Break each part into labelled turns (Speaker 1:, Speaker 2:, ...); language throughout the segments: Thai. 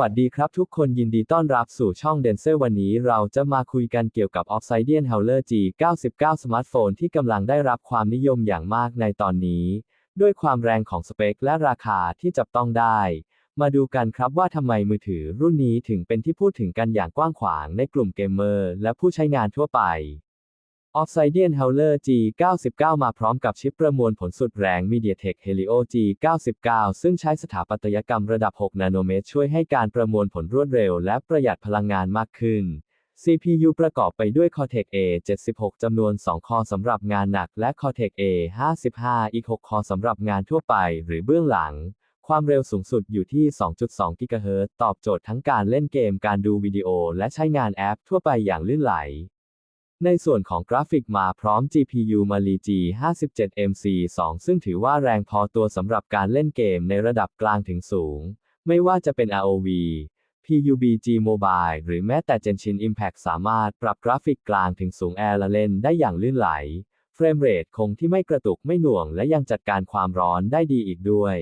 Speaker 1: วัสดีครับทุกคนยินดีต้อนรับสู่ช่อง d e n s e r วันนี้เราจะมาคุยกันเกี่ยวกับ Obsidian Howler G99 สมาร์ทโฟนที่กำลังได้รับความนิยมอย่างมากในตอนนี้ ด้วยความแรงของสเปคและราคาที่จับต้องได้ มาดูกันครับว่าทำไมมือถือรุ่นนี้ถึงเป็นที่พูดถึงกันอย่างกว้างขวางในกลุ่มเกมเมอร์และผู้ใช้งานทั่วไป Obsidian Howler G99 มาพร้อมกับชิปประมวลผลสุดแรง MediaTek Helio G99 ซึ่งใช้สถาปัตยกรรมระดับ 6 นาโนเมตร ช่วยให้การประมวลผลรวดเร็วและประหยัดพลังงานมากขึ้น CPU ประกอบไปด้วย Cortex A76 จำนวน 2 คอสำหรับงานหนัก และ Cortex A55 อีก 6 คอสำหรับงานทั่วไป หรือเบื้องหลัง ความเร็วสูงสุดอยู่ที่ 2.2 GHz ตอบโจทย์ทั้งการเล่นเกม การดูวิดีโอ และใช้งานแอปทั่วไปอย่างลื่นไหล ในส่วนของกราฟิกมาพร้อม GPU Mali G57MC2 ซึ่งถือว่าแรงพอตัวสำหรับการเล่นเกมในระดับกลางถึงสูง ไม่ว่าจะเป็น ROV PUBG Mobile หรือแม้แต่ Genshin Impact สามารถปรับกราฟิกกลางถึงสูงแอร์ละเล่นได้อย่างลื่นไหล เฟรมเรทคงที่ไม่กระตุกไม่หน่วงและยังจัดการความร้อนได้ดีอีกด้วย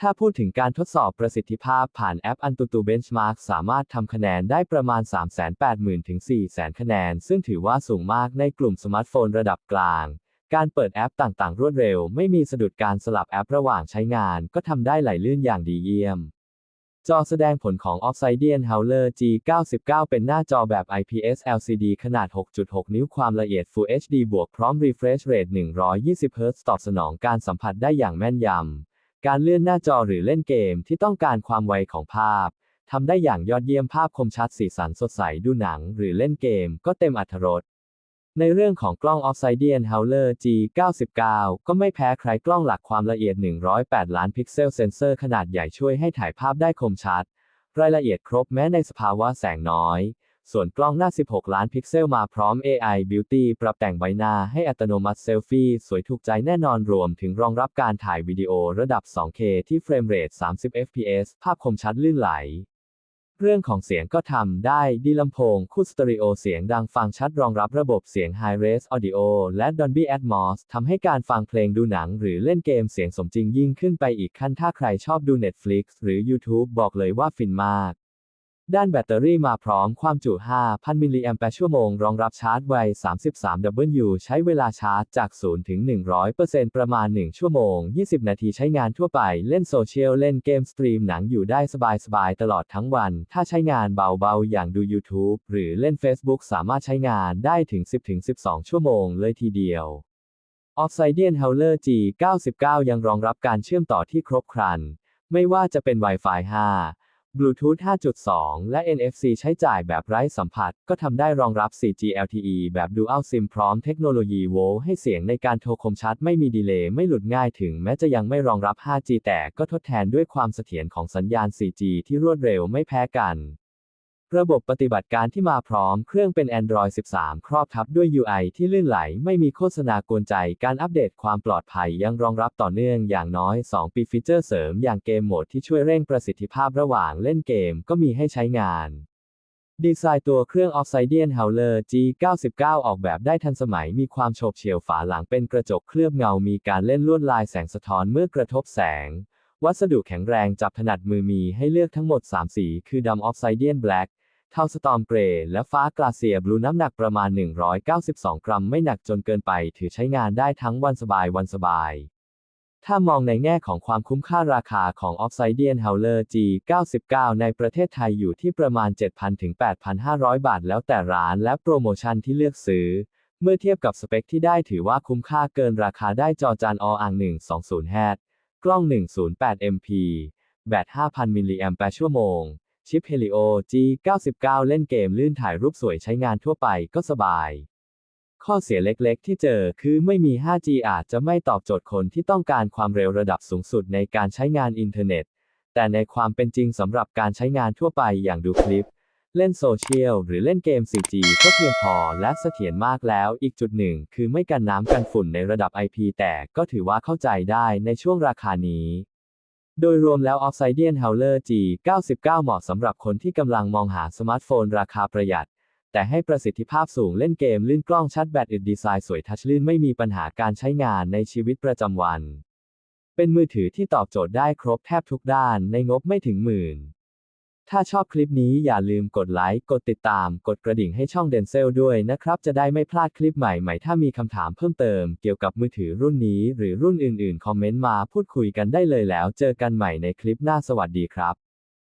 Speaker 1: ถ้าพูดถึงการทดสอบประสิทธิภาพผ่านแอป Antutu Benchmark สามารถทำคะแนนได้ประมาณ 380,000 ถึง 400,000 คะแนน ซึ่งถือว่าสูงมากในกลุ่มสมาร์ทโฟนระดับกลาง การเปิดแอปต่างๆ รวดเร็ว ไม่มีสะดุดการสลับแอประหว่างใช้งาน ก็ทำได้ไหลลื่นอย่างดีเยี่ยม จอแสดงผลของ Obsidian Howler G99 เป็นหน้าจอแบบ IPS LCD ขนาด 6.6 นิ้วความละเอียด Full HD บวกพร้อม Refresh Rate 120 Hz ตอบสนองการสัมผัสได้อย่างแม่นยำ การเลื่อนหน้าจอหรือเล่นเกมที่ต้องการความไวของภาพทำได้อย่างยอดเยี่ยมภาพคมชัดสีสันสดใสดูหนังหรือเล่นเกมก็เต็มอรรถรสในเรื่องของกล้อง Obsidian Howler G99 ก็ไม่แพ้ใครกล้องหลักความละเอียด 108 ล้านพิกเซลเซนเซอร์ขนาดใหญ่ช่วยให้ถ่ายภาพได้คมชัด รายละเอียดครบแม้ในสภาวะแสงน้อย ส่วนกล้องหน้า 16 ล้านพิกเซลมาพร้อม AI Beauty ปรับแต่งใบหน้าให้อัตโนมัติเซลฟี่ สวยถูกใจแน่นอนรวมถึงรองรับการถ่ายวิดีโอระดับ 2K ที่เฟรมเรท 30 fps ภาพคมชัดลื่นไหล เรื่องของเสียงก็ทำได้ดีลำโพง คู่สเตอริโอเสียงดังฟังชัดรองรับระบบเสียง Hi-Res Audio และ Dolby Atmos ทำให้การฟังเพลงดูหนังหรือเล่นเกมเสียงสมจริงยิ่งขึ้นไปอีกขั้นถ้าใครชอบดู Netflix หรือ YouTube บอกเลยว่าฟินมาก ด้านแบตเตอรี่มาพร้อมความจุ 5,000 มิลลิแอมป์ชั่วโมง รองรับชาร์จไว 33W ใช้เวลาชาร์จจาก 0 ถึง 100%ประมาณ 1 ชั่วโมง 20 นาทีใช้งานทั่วไป เล่นโซเชียล เล่นเกมสตรีมหนังอยู่ได้สบายๆ ตลอดทั้งวัน ถ้าใช้งานเบาๆ อย่างดู YouTube หรือเล่น Facebook สามารถใช้งานได้ถึง 10-12 ชั่วโมงเลยทีเดียว Obsidian Howler G99 ยังรองรับการเชื่อมต่อที่ครบครัน ไม่ว่าจะเป็น Wi-Fi 5 Bluetooth 5.2 และ NFC ใช้จ่ายแบบไร้สัมผัส ก็ทำได้รองรับ 4G LTE แบบ Dual SIM พร้อมเทคโนโลยีโวให้เสียงในการโทรคมชัดไม่มีดีเลย์ไม่หลุดง่ายถึงแม้จะยังไม่รองรับ 5G แต่ก็ทดแทนด้วยความเสถียรของสัญญาณ 4G ที่รวดเร็วไม่แพ้กัน ระบบปฏิบัติการที่มาพร้อมเครื่องเป็น Android 13 ครอบทับด้วย UI ที่ลื่นไหล ไม่มีโฆษณากวนใจ การอัปเดตความปลอดภัยยังรองรับต่อเนื่องอย่างน้อย 2 ปีฟีเจอร์เสริมอย่างเกมโหมดที่ช่วยเร่งประสิทธิภาพระหว่างเล่นเกมก็มีให้ใช้งานดีไซน์ตัวเครื่อง Obsidian Howler G99 ออกแบบได้ทันสมัยมีความโฉบเฉี่ยวฝาหลังเป็นกระจกเคลือบเงา มีการเล่นลวดลายแสงสะท้อนเมื่อกระทบแสง วัสดุแข็งแรงจับถนัดมือมีให้เลือกทั้งหมด 3 สี คือดำ Obsidian Black เทาสตอมเกรย์และฟ้ากลาเซียบลูน้ำหนักประมาณ 192 กรัมไม่หนักจนเกินไป ถือใช้งานได้ทั้งวันสบายวันสบาย ถ้ามองในแง่ของความคุ้มค่าราคาของ Obsidian Howler G99 ในประเทศไทยอยู่ที่ประมาณ 7,000 ถึง 8,500 บาทแล้วแต่ร้านและโปรโมชั่นที่เลือกซื้อ เมื่อเทียบกับสเปคที่ได้ถือว่าคุ้มค่าเกินราคาได้จอจานออ่าง 120 Hz กล้อง 108 MP แบต 5,000 มิลลิแอมป์ชั่วโมง ชิป Helio G99 เล่นเกมลื่นถ่ายรูปสวยใช้งานทั่วไปก็สบาย ข้อเสียเล็กๆ ที่เจอคือไม่มี 5G อาจจะไม่ตอบโจทย์คนที่ต้องการความเร็วระดับสูงสุดในการใช้งานอินเทอร์เน็ต แต่ในความเป็นจริงสำหรับการใช้งานทั่วไปอย่างดูคลิป เล่นโซเชียลหรือเล่นเกม 4G ก็เพียงพอและเสถียรมากแล้ว อีกจุดหนึ่งคือไม่กันน้ำกันฝุ่นในระดับ IP แต่ก็ถือว่าเข้าใจได้ในช่วงราคานี้ โดยรวมแล้ว Obsidian Howler G99 เหมาะสำหรับคนที่กำลังมองหาสมาร์ทโฟนราคาประหยัด แต่ให้ประสิทธิภาพสูงเล่นเกมลื่นกล้องชัดแบตอึดดีไซน์สวยทัชลื่นไม่มีปัญหาการใช้งานในชีวิตประจำวัน เป็นมือถือที่ตอบโจทย์ได้ครบแทบทุกด้านในงบไม่ถึงหมื่น ถ้าชอบคลิปนี้อย่าลืมกดไลค์ กดติดตาม กดกระดิ่งให้ช่องเดนเซลด้วยนะครับ จะได้ไม่พลาดคลิปใหม่ๆ ถ้ามีคำถามเพิ่มเติมเกี่ยวกับมือถือรุ่นนี้ หรือรุ่นอื่นๆ คอมเมนต์มาพูดคุยกันได้เลยแล้ว เจอกันใหม่ในคลิปหน้าสวัสดีครับ